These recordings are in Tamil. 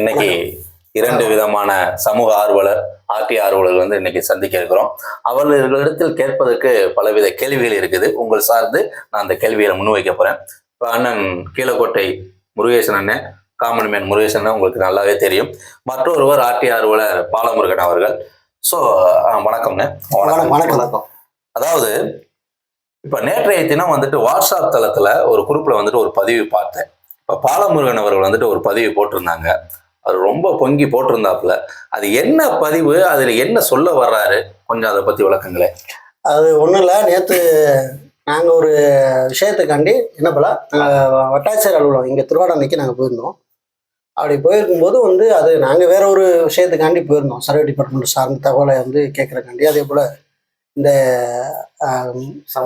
இன்னைக்கு இரண்டு விதமான சமூக ஆர்வலர் ஆர்டி ஆர்வலர் வந்து இன்னைக்கு சந்திக்க இருக்கிறோம். அவர்களிடத்தில் கேட்பதற்கு பலவித கேள்விகள் இருக்குது. உங்கள் சார்ந்து நான் அந்த கேள்விகளை முன்வைக்க போறேன். இப்போ அண்ணன் கீழக்கோட்டை முருகேசன் அண்ணன் காமன் மேன் முருகேசன் உங்களுக்கு நல்லாவே தெரியும். மற்றொருவர் ஆர்டி ஆர்வலர் பாலமுருகன் அவர்கள். ஸோ வணக்கம்ண்ணே வணக்கம் வணக்கம். அதாவது இப்போ நேற்றைய தினம் வந்துட்டு வாட்ஸ்அப் தளத்துல ஒரு குரூப்ல வந்துட்டு ஒரு பதிவு பார்த்தேன். இப்போ பாலமுருகன் அவர்கள் வந்துட்டு ஒரு பதிவு போட்டிருந்தாங்க. அவர் ரொம்ப பொங்கி போட்டிருந்தாப்புல. அது என்ன பதிவு? அதில் என்ன சொல்ல வர்றாரு? கொஞ்சம் அதை பற்றி விளக்குங்களேன். அது ஒன்றும் இல்லை. நேற்று நாங்கள் ஒரு விஷயத்துக்காண்டி என்ன போல நாங்கள் வட்டாட்சியர் அலுவலகம் இங்கே திருவாடனைக்கு நாங்கள் போயிருந்தோம். அப்படி போயிருக்கும்போது வந்து அது நாங்கள் வேற ஒரு விஷயத்துக்காண்டி போயிருந்தோம். சர்வே டிபார்ட்மெண்ட் சார்ந்த தகவலை வந்து கேட்குறக்காண்டி அதே போல் இந்த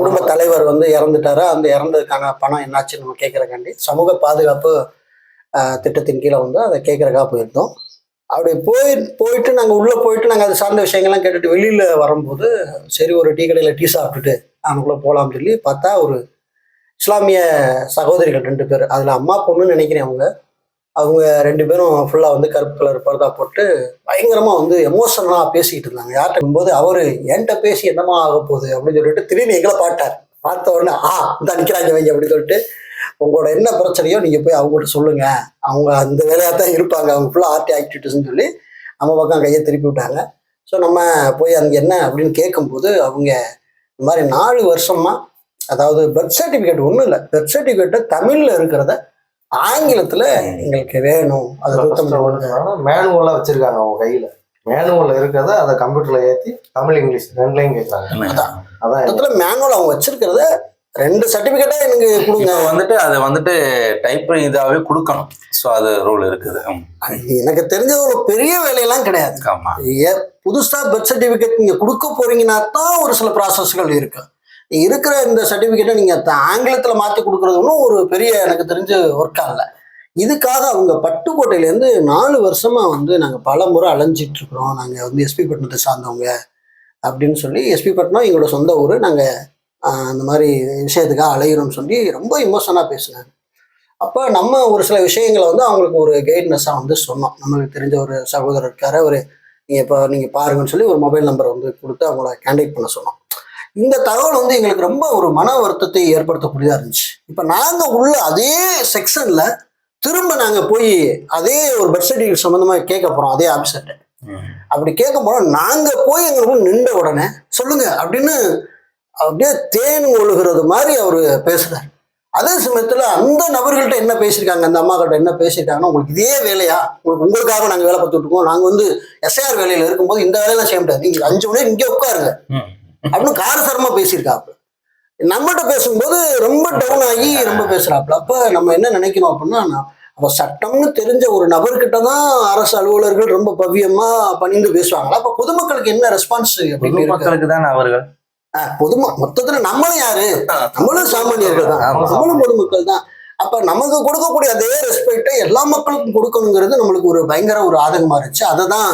குடும்ப தலைவர் வந்து இறந்துட்டாரு. அந்த இறந்ததுக்கான பணம் என்னாச்சுன்னு நம்ம கேட்குறக்காண்டி சமூக பாதுகாப்பு திட்டத்தின் கீழே வந்து அதை கேட்குறக்காக போயிருந்தோம். அப்படி போய் போயிட்டு நாங்கள் உள்ளே போயிட்டு நாங்கள் அது சார்ந்த விஷயங்கள்லாம் கேட்டுட்டு வெளியில் வரும்போது சரி ஒரு டீ கடையில் டீ சாப்பிட்டுட்டு அவனுக்குள்ளே போகலாம்னு சொல்லி பார்த்தா ஒரு இஸ்லாமிய சகோதரிகள் ரெண்டு பேர். அதில் அம்மா பொண்ணுன்னு நினைக்கிறேன் அவங்க. அவங்க ரெண்டு பேரும் ஃபுல்லாக வந்து கருப்பு கலர் பர்தா போட்டு பயங்கரமாக வந்து எமோஷனலாக பேசிக்கிட்டு இருந்தாங்க. யார்கிட்ட போது அவர் என்கிட்ட பேசி என்னமா ஆக போகுது அப்படின்னு சொல்லிட்டு திடீர்னு எங்களை பார்த்தார். பார்த்த உடனே ஆ இந்த நிற்கிறாங்க வைங்க அப்படின்னு சொல்லிட்டு உங்களோட என்ன பிரச்சனையோ நீங்கள் போய் அவங்ககிட்ட சொல்லுங்க. அவங்க அந்த வேலையாக தான் இருப்பாங்க. அவங்க ஃபுல்லாக ஆர்டி ஆக்டிவிட்டிஸ்னு சொல்லி நம்ம பக்கம் கையை திருப்பி விட்டாங்க. ஸோ நம்ம போய் அங்கே என்ன அப்படின்னு கேட்கும்போது அவங்க இந்த மாதிரி நாலு வருஷமா அதாவது பர்த் சர்டிஃபிகேட் ஒன்றும் இல்லை பர்த் சர்டிஃபிகேட்டை தமிழில் இருக்கிறத ஆங்கிலத்தில் எங்களுக்கு வேணும். அது சுத்தம் பண்ணுங்க மேனுவலா வச்சிருக்காங்க அவங்க கையில. மேனுவல்ல இருக்கிறத அதை கம்ப்யூட்டர்ல ஏத்தி தமிழ் இங்கிலீஷ் ரெண்டுலையும் கேட்கறாங்க அதான். மொத்தத்தில் மேனுவல் அவங்க வச்சிருக்கிறத ரெண்டு சர்டிஃபிகேட்டாக எனக்கு கொடுங்க. வந்துட்டு அதை வந்துட்டு டைப் இதாகவே கொடுக்கணும். ஸோ அது ரூல் இருக்குது. எனக்கு தெரிஞ்ச ஒரு பெரிய வேலையெல்லாம் கிடையாது. ஆமா. ஏ புதுசா பர்த் சர்டிஃபிகேட் நீங்க கொடுக்க போறீங்கன்னா தான் ஒரு சில ப்ராசஸ்கள் இருக்கு. இருக்கிற இந்த சர்டிஃபிகேட்டை நீங்க ஆங்கிலத்துல மாத்தி கொடுக்கறது ஒன்றும் ஒரு பெரிய எனக்கு தெரிஞ்ச ஒர்க்கா இல்லை. இதுக்காக அவங்க பட்டுக்கோட்டையிலேருந்து நாலு வருஷமா வந்து நாங்கள் பல முறை அலைஞ்சிட்டு இருக்கிறோம். நாங்கள் வந்து எஸ்பி பட்டினத்தை சார்ந்தவங்க அப்படின்னு சொல்லி எஸ்பி பட்டினம் எங்களோட சொந்த ஊர். நாங்கள் அந்த மாதிரி விஷயத்துக்காக அலைகிறோம்னு சொல்லி ரொம்ப இமோஷனாக பேசினாங்க அப்போ நம்ம ஒரு சில விஷயங்களை வந்து அவங்களுக்கு ஒரு கைட்னஸாக வந்து சொன்னோம். நம்மளுக்கு தெரிஞ்ச ஒரு சகோதரர் இருக்காரு. அவர் நீங்கள் இப்போ நீங்கள் பாருங்கன்னு சொல்லி ஒரு மொபைல் நம்பர் வந்து கொடுத்து அவங்கள கான்டாக்ட் பண்ண சொன்னோம். இந்த தகவல் வந்து எங்களுக்கு ரொம்ப ஒரு மன வருத்தத்தை ஏற்படுத்தக்கூடியதாக இருந்துச்சு. இப்போ நாங்கள் உள்ள அதே செக்ஷனில் திரும்ப நாங்கள் போய் அதே ஒரு பர்த் சர்டிஃபிகேட் சம்மந்தமாக கேட்க போகிறோம் அதே ஆஃபீஸர்கிட்ட. அப்படி கேட்க போனால் நாங்கள் போய் எங்களுக்கு நின்ற உடனே சொல்லுங்க அப்படின்னு அப்படியே தேன் ஒழுகிறது மாதிரி அவர் பேசுகிறார் அதே சமயத்தில் அந்த நபர்கள்ட்ட என்ன பேசியிருக்காங்க? அந்த அம்மா கிட்ட என்ன பேசியிருக்காங்கன்னா உங்களுக்கு இதே வேலையா? உங்களுக்கு உங்களுக்காக நாங்கள் வேலை பார்த்துட்டு இருக்கோம். நாங்கள் வந்து எஸ்ஐஆர் வேலையில் இருக்கும்போது இந்த வேலையெல்லாம் செய்ய முடியாது. நீங்கள் அஞ்சு மணி இங்கே உட்காருங்க. அப்படின்னு காரசாரமாக பேசியிருக்காப்புல. நம்மகிட்ட பேசும்போது ரொம்ப டவுன் ஆகி ரொம்ப பேசுறாப்புல. அப்ப நம்ம என்ன நினைக்கணும் அப்படின்னா அப்ப சட்டம்னு தெரிஞ்ச ஒரு நபர்கிட்ட தான் அரசு அலுவலர்கள் ரொம்ப பவ்யமா பணிந்து பேசுவாங்களா? அப்ப பொதுமக்களுக்கு என்ன ரெஸ்பான்ஸ் அப்படின்னு பொதுமக்களுக்கு தானே அவர்கள்? பொதும மொத்தத்துல நம்மளும் யாரு? நம்மளும் சாமானியர்கள் தான். நம்மளும் பொதுமக்கள் தான். அப்ப நமக்கு கொடுக்கக்கூடிய அதே ரெஸ்பெக்டை எல்லா மக்களுக்கும் கொடுக்கணுங்கிறது நம்மளுக்கு ஒரு பயங்கர ஒரு ஆதங்கமா இருந்துச்சு. அதை தான்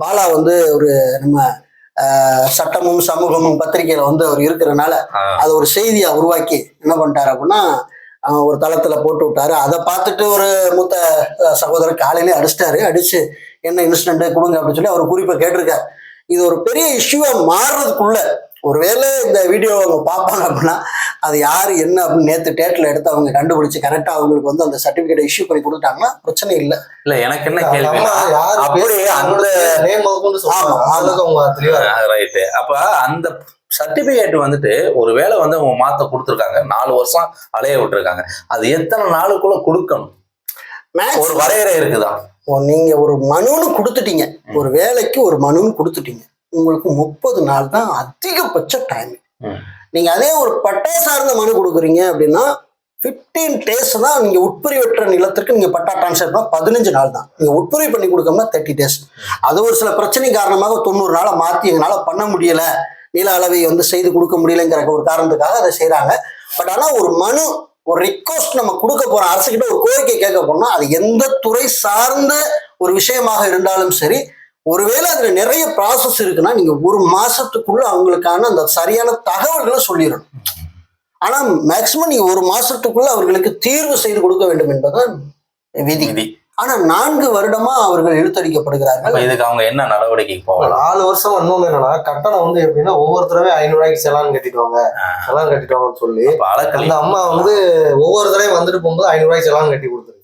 பாலா வந்து ஒரு நம்ம ஆஹ், சட்டமும் சமூகமும் பத்திரிகையில வந்து அவர் இருக்கிறனால. அதை ஒரு செய்தியா உருவாக்கி என்ன பண்ணிட்டாரு அப்படின்னா ஒரு தளத்துல போட்டு விட்டாரு. அதை பார்த்துட்டு ஒரு மூத்த சகோதரர் காலையிலே அடிச்சிட்டாரு. அடிச்சு என்ன இன்சிடென்ட் கொடுங்க அப்படின்னு சொல்லி அவர் குறிப்பை கேட்டிருக்காரு. இது ஒரு பெரிய இஷ்யூவா மாறுறதுக்குள்ள ஒருவேளை இந்த வீடியோ அவங்க பார்ப்பாங்க அப்படின்னா அது யாரு என்ன அப்படின்னு நேற்று டேட்டில் எடுத்து அவங்க கண்டுபிடிச்சு கரெக்டாக அவங்களுக்கு வந்து அந்த சர்டிஃபிகேட் இஷ்யூ பண்ணி கொடுத்துட்டாங்கன்னா பிரச்சனை இல்லை. இல்ல எனக்கு என்ன கேள்வி? அம்மா யாரு அப்படி பேசுறாங்க, அந்த. ரைட்டு அப்ப அந்த சர்டிபிகேட் வந்துட்டு ஒரு வேளை வந்து அவங்க மாத்த கொடுத்துருக்காங்க. நாலு வருஷம் அலைய விட்டுருக்காங்க. அது எத்தனை நாளுக்குள்ள கொடுக்கணும்? ஒரு வரையறை இருக்குதா? நீங்க ஒரு மனுன்னு கொடுத்துட்டீங்க. ஒரு வேலைக்கு ஒரு மனுன்னு கொடுத்துட்டீங்க. உங்களுக்கு முப்பது நாள் தான் அதிகபட்ச டைம். நீங்க அதே ஒரு பட்டா சார்ந்த மனு கொடுக்குறீங்க அப்படின்னா 15 டேஸ் தான் நீங்க உட்பிரிவற்ற நிலத்திற்கு நீங்க பட்டா டிரான்ஸ்ஃபர் பண்ணா பதினஞ்சு நாள் தான். நீங்க உட்பிரிவு பண்ணி கொடுக்கணும்னா தேர்ட்டி டேஸ் அது ஒரு சில பிரச்சனை காரணமாக தொண்ணூறு நாளை மாத்தி எங்களால பண்ண முடியல. நில அளவை வந்து செய்து கொடுக்க முடியலங்கிற ஒரு காரணத்துக்காக அதை செய்றாங்க. பட் ஆனா ஒரு மனு ஒரு ரிக்வஸ்ட் நம்ம கொடுக்க போறோம் அரசுகிட்ட ஒரு கோரிக்கை கேட்க போறோம்னா அது எந்த துறை சார்ந்த ஒரு விஷயமாக இருந்தாலும் சரி ஒருவேளை அதுல நிறைய ப்ராசஸ் இருக்குன்னா நீங்க ஒரு மாசத்துக்குள்ள அவங்களுக்கான அந்த சரியான தகவல்களை சொல்லிடணும். ஆனா மேக்சிமம் நீங்க ஒரு மாசத்துக்குள்ள அவர்களுக்கு தீர்வு செய்து கொடுக்க வேண்டும் என்பதுதான் விதி. ஆனா நான்கு வருடமா அவர்கள் இழுத்தடிக்கப்படுகிறார்கள். அப்ப இதுக்கு அவங்க என்ன நடவடிக்கைக்கு போகலாம்? நாலு வருஷம் இன்னொன்னு என்னன்னா கட்டணம் வந்து எப்படின்னா ஒவ்வொருத்தரவே ஐநூறு ரூபாய்க்கு செலான் கட்டிடுவாங்க. செலான் கட்டிடுவாங்கன்னு சொல்லி அந்த அம்மா வந்து ஒவ்வொரு தடவையும் வந்துட்டு போகும்போது ஐநூறு ரூபாய்க்கு செலான் கட்டி ம்,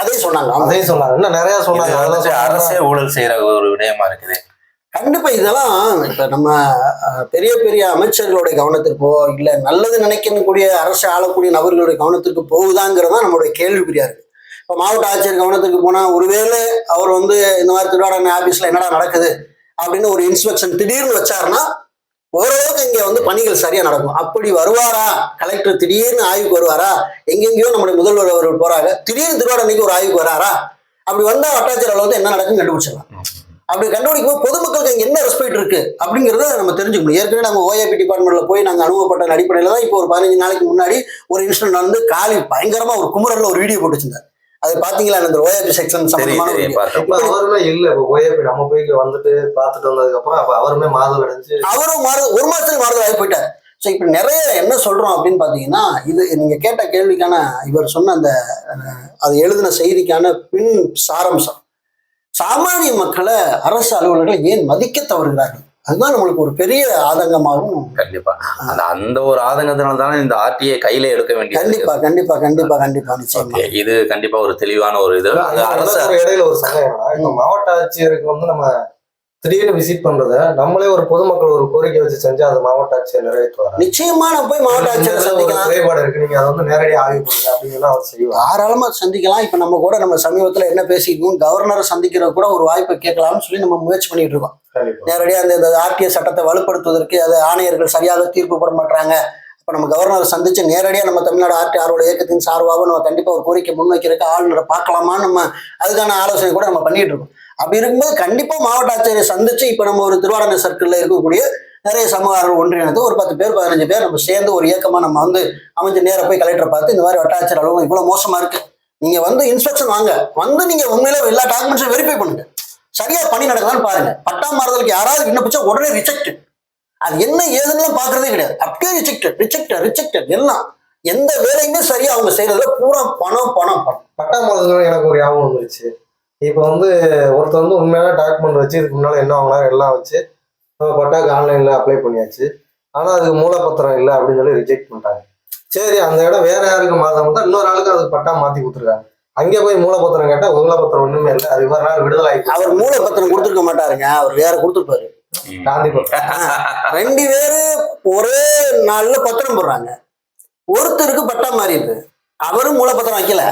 அதே சொன்னாங்க. அதையும் சொன்னாங்க. இன்னும் நிறைய சொன்னாங்க. அதெல்லாம். அரசே ஊழல் செய்யற ஒரு விடயமா இருக்குது. கண்டிப்பா இதெல்லாம் இப்ப நம்ம பெரிய பெரிய அமைச்சர்களுடைய கவனத்திற்கோ இல்ல நல்லது நினைக்கக்கூடிய அரசு ஆளக்கூடிய நபர்களுடைய கவனத்திற்கு போகுதாங்கிறது நம்மளுடைய கேள்விக்குறியா இருக்கு. இப்ப மாவட்ட ஆட்சியர் கவனத்துக்கு போனா ஒருவேளை அவர் வந்து இந்த மாதிரி திருவாடனை ஆபீஸ்ல என்னடா நடக்குது அப்படின்னு ஒரு இன்ஸ்பெக்ஷன் திடீர்னு வச்சாருன்னா ஓரளவுக்கு இங்க வந்து பணிகள் சரியா நடக்கும். அப்படி வருவாரா? கலெக்டர் திடீர்னு ஆய்வுக்கு வருவாரா? எங்கெங்கயோ நம்முடைய முதல்வர் அவர்கள் போறாங்க. திடீர்னு திருவாடனைக்கு ஒரு ஆய்வுக்கு வராரா? அப்படி வந்தா வட்டாட்சியர் வந்து என்ன நடக்குன்னு கண்டுபிடிச்சிடலாம். அப்படி கண்டுபிடிக்கும் போது பொதுமக்களுக்கு அங்க என்ன ரெஸ்பெக்ட் இருக்கு? அப்படிங்கறத நம்ம தெரிஞ்சுக்க முடியும். ஏற்கனவே நம்ம ஓஏபி டிபார்ட்மெண்ட்ல போய் நாங்க அனுபவப்பட்ட அடிப்படையில தான் இப்போ ஒரு பதினஞ்சு நாளைக்கு முன்னாடி ஒரு இன்சிடென்ட் வந்து காலி பயங்கரமா ஒரு குமுறல்ல ஒரு வீடியோ போட்டுச்சிருந்தார் அது பாத்தீங்களா? அந்த ஓஏபி செக்ஷன் சம்பந்தமான அவருமே இல்ல இப்ப ஓஏபி நம்ம போய் வந்துட்டு பார்த்துட்டு வந்ததுக்கு அப்புறம் அப்ப அவருமே மாதம் அடைஞ்சு அவரும் மாறு ஒரு மாசத்துக்கு மாறுதல் ஆகி போயிட்டார். ஸோ இப்போ நிறைய என்ன சொல்றோம் அப்படின்னு பார்த்தீங்கன்னா இது நீங்க கேட்ட கேள்விக்கான இவர் சொன்ன அந்த அது எழுதின செய்திக்கான பின் சாராம்சம். சாமானிய மக்களை அரசு அலுவலர்கள் ஏன் மதிக்க தவறுகிறார்கள்? அதுதான் நம்மளுக்கு ஒரு பெரிய ஆதங்கமாகவும் கண்டிப்பா. அந்த அந்த ஒரு ஆதங்கத்தினால தானே இந்த ஆர்டிஐ கையில எடுக்க வேண்டியது. கண்டிப்பா கண்டிப்பா கண்டிப்பா கண்டிப்பா நிச்சயமா. இது கண்டிப்பா ஒரு தெளிவான ஒரு இது. அரசு இடையில ஒரு இப்ப மாவட்ட ஆட்சியருக்கு வந்து நம்ம திடீர்னு விசிட் பண்றத நம்மளே ஒரு பொதுமக்கள் ஒரு கோரிக்கை வச்சு செஞ்சா அது மாவட்ட ஆட்சியர் நிறைவேற்றுவாங்க நிச்சயமா நான் போய் மாவட்ட ஆட்சியரை சந்திக்கலாம். குறைபாடு இருக்கு. நீங்க அதை வந்து நேரடியாக ஆய்வு பண்ணுங்க அப்படின்னு அவர் செய்வார். தாராளமா சந்திக்கலாம். இப்ப நம்ம கூட நம்ம சமீபத்துல என்ன பேசிக்கணும் கவர்னரை சந்திக்கிறது கூட ஒரு வாய்ப்பை கேட்கலாம்னு சொல்லி நம்ம முயற்சி பண்ணிட்டு இருக்கோம். நேரடியாக அந்த ஆர்டிஎஸ் சட்டத்தை வலுப்படுத்துவதற்கு அது ஆணையர்கள் சரியாக தீர்ப்பு பெற மாட்டாங்க. இப்போ நம்ம கவர்னரை சந்திச்சு நேரடியாக நம்ம தமிழ்நாடு ஆர்டிஆரோட இயக்கத்தின் சார்பாக நம்ம கண்டிப்பாக ஒரு கோரிக்கை முன்வைக்கிறதுக்கு ஆளுநரை பார்க்கலாமான்னு நம்ம அதுக்கான ஆலோசனை கூட நம்ம பண்ணிட்டு இருக்கோம். அப்படி இருக்கும்போது கண்டிப்பாக மாவட்ட ஆட்சியரை சந்திச்சு இப்போ நம்ம ஒரு திருவாரூர் சர்க்கிளில் இருக்கக்கூடிய நிறைய சமூகங்கள் ஒன்றிணைந்து ஒரு பத்து பேர் பதினஞ்சு பேர் நம்ம சேர்ந்து ஒரு இயக்கமாக நம்ம வந்து அமைஞ்சு நேராக போய் கலெக்டரை பார்த்து இந்த மாதிரி வட்டாட்சியர் அலுவலகம் இவ்வளோ மோசமாக இருக்கு. நீங்கள் வந்து இன்ஸ்பெக்ஷன் வாங்க. வந்து நீங்கள் உண்மையில எல்லா டாக்குமெண்ட்ஸும் வெரிஃபை பண்ணுங்க. சரியா பணி நடக்குதான்னு பாருங்க. பட்டா மாறுதலுக்கு யாராவது விண்ணப்பிச்சா உடனே ரிஜெக்ட் அது என்ன ஏதுன்னு பாக்குறதே கிடையாது. அப்படியே ரிஜெக்டட் ரிஜெக்டட் ரிஜெக்டட் எல்லாம். எந்த வேலையுமே சரியா அவங்க செய்யறதுல பூரா பணம் பணம் பணம். பட்டா மாறுதல் எனக்கு ஒரு ஞாபகம் வந்துருச்சு. இப்போ வந்து ஒருத்தர் வந்து உண்மையான டாக்குமெண்ட் வச்சு இதுக்கு முன்னால என்ன வாங்கினாரு எல்லாம் வச்சு நம்ம பட்டாக்கு ஆன்லைன்ல அப்ளை பண்ணியாச்சு. ஆனா அதுக்கு மூலப்பத்திரம் இல்லை அப்படின்னு சொல்லி ரிஜெக்ட் பண்ணிட்டாங்க. சரி அந்த இடம் வேற யாருக்கு மாதம் வந்தா இன்னொரு ஆளுக்கு அதுக்கு பட்டா மாத்தி கொடுத்துருக்காங்க. அங்கே போய் மூலப்பத்திரம் கேட்டா மூலப்பத்திரம் ஒண்ணுமே இல்லை. அது இவ்வளவு நாள் விடுதலை அவர் மூல பத்திரம் கொடுத்துருக்க மாட்டாருங்க. அவர் வேற கொடுத்துருப்பாரு. ரெண்டு பேரு ஒரே நாள்ல பத்திரம் போடுறாங்க. ஒருத்தருக்கு பட்டா மாறிடுது அவரும் மூலப்பத்திரம் வைக்கல.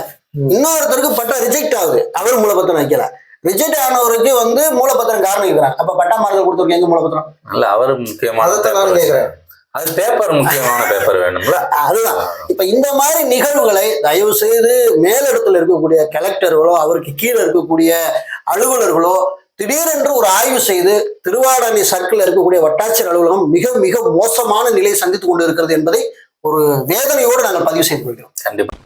இன்னொருத்தருக்கு பட்டா ரிஜெக்ட் ஆகுது. அவரும் மூலப்பத்திரம் வைக்கல. ரிஜெக்ட் ஆனவருக்கு வந்து மூலப்பத்திரம் காரணம் இருக்கிறாங்க அப்ப பட்டா மாறுதல் கொடுத்துருக்கு எங்க மூலப்பத்திரம்? இல்ல அவரு முக்கியமான நான். கேட்கிறேன் அது பேப்பர் முக்கியமான பேப்பர் வேணும்ல? அதுதான். இப்ப இந்த மாதிரி நிகழ்வுகளை தயவு செய்து மேலிடத்துல இருக்கக்கூடிய கலெக்டர்களோ அவருக்கு கீழே இருக்கக்கூடிய அலுவலர்களோ திடீரென்று ஒரு ஆய்வு செய்து திருவாடானை சர்க்கிள் இருக்கக்கூடிய வட்டாட்சியர் அலுவலகம் மிக மிக மோசமான நிலையை சந்தித்துக் கொண்டு இருக்கிறது என்பதை ஒரு வேதனையோடு நாங்கள் பதிவு செய்து கொள்கிறோம். கண்டிப்பா.